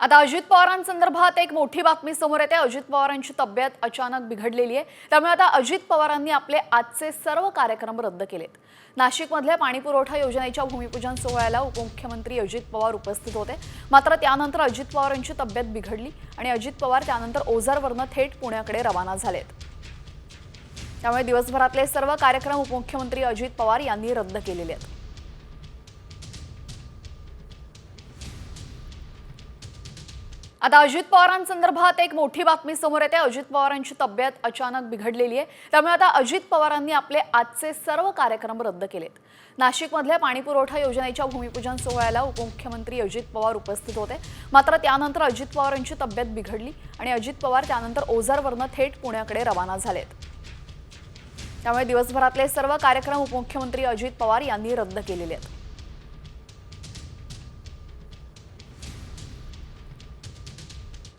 आता अजित पवारांसंदर्भात एक मोठी बातमी समोर येते. अजित पवारांची तब्येत अचानक बिघडलेली आहे. त्यामुळे आता अजित पवारांनी आपले आजचे सर्व कार्यक्रम रद्द केलेत. नाशिकमधल्या पाणीपुरवठा योजनेच्या भूमिपूजन सोहळ्याला उपमुख्यमंत्री अजित पवार उपस्थित होते. मात्र त्यानंतर अजित पवारांची तब्येत बिघडली आणि अजित पवार त्यानंतर ओझरवरनं थेट पुण्याकडे रवाना झालेत. त्यामुळे दिवसभरातले सर्व कार्यक्रम उपमुख्यमंत्री अजित पवार यांनी रद्द केलेले आहेत. आता अजित पवारांसंदर्भात एक मोठी बातमी समोर येते. अजित पवारांची तब्येत अचानक बिघडलेली आहे. त्यामुळे आता अजित पवारांनी आपले आजचे सर्व कार्यक्रम रद्द केलेत. नाशिकमधल्या पाणीपुरवठा योजनेच्या भूमिपूजन सोहळ्याला उपमुख्यमंत्री अजित पवार उपस्थित होते. मात्र त्यानंतर अजित पवारांची तब्येत बिघडली आणि अजित पवार त्यानंतर ओझरवरनं थेट पुण्याकडे रवाना झालेत. त्यामुळे दिवसभरातले सर्व कार्यक्रम उपमुख्यमंत्री अजित पवार यांनी रद्द केलेले आहेत.